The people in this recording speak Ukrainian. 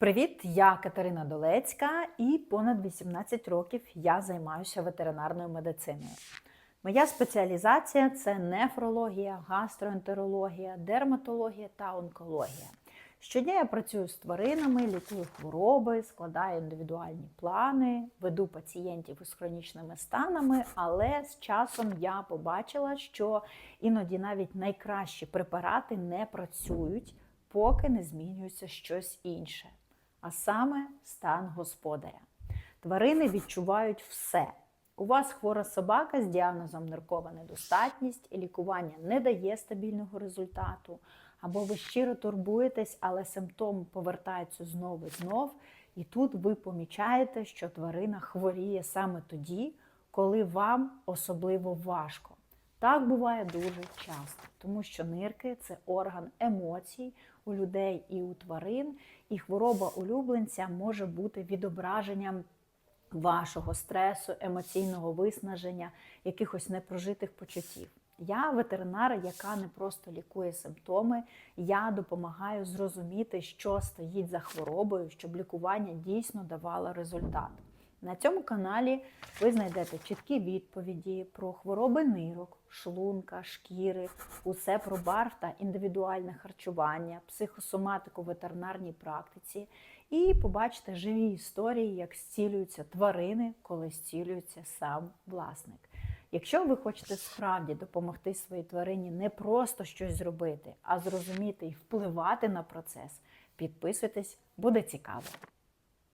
Привіт, я Катерина Долецька, і понад 18 років я займаюся ветеринарною медициною. Моя спеціалізація це нефрологія, гастроентерологія, дерматологія та онкологія. Щодня я працюю з тваринами, лікую хвороби, складаю індивідуальні плани, веду пацієнтів із хронічними станами, але з часом я побачила, що іноді навіть найкращі препарати не працюють, поки не змінюється щось інше, а саме стан господаря. Тварини відчувають все. У вас хвора собака з діагнозом ниркова недостатність, лікування не дає стабільного результату, або ви щиро турбуєтесь, але симптоми повертаються знову і знов, і тут ви помічаєте, що тварина хворіє саме тоді, коли вам особливо важко. Так буває дуже часто, тому що нирки це орган емоцій у людей і у тварин, і хвороба улюбленця може бути відображенням вашого стресу, емоційного виснаження, якихось непрожитих почуттів. Я ветеринар, яка не просто лікує симптоми, я допомагаю зрозуміти, що стоїть за хворобою, щоб лікування дійсно давало результат. На цьому каналі ви знайдете чіткі відповіді про хвороби нирок, шлунка, шкіри, усе про барв та індивідуальне харчування, психосоматику в ветеринарній практиці і побачите живі історії, як зцілюються тварини, коли зцілюється сам власник. Якщо ви хочете справді допомогти своїй тварині не просто щось зробити, а зрозуміти і впливати на процес, підписуйтесь, буде цікаво.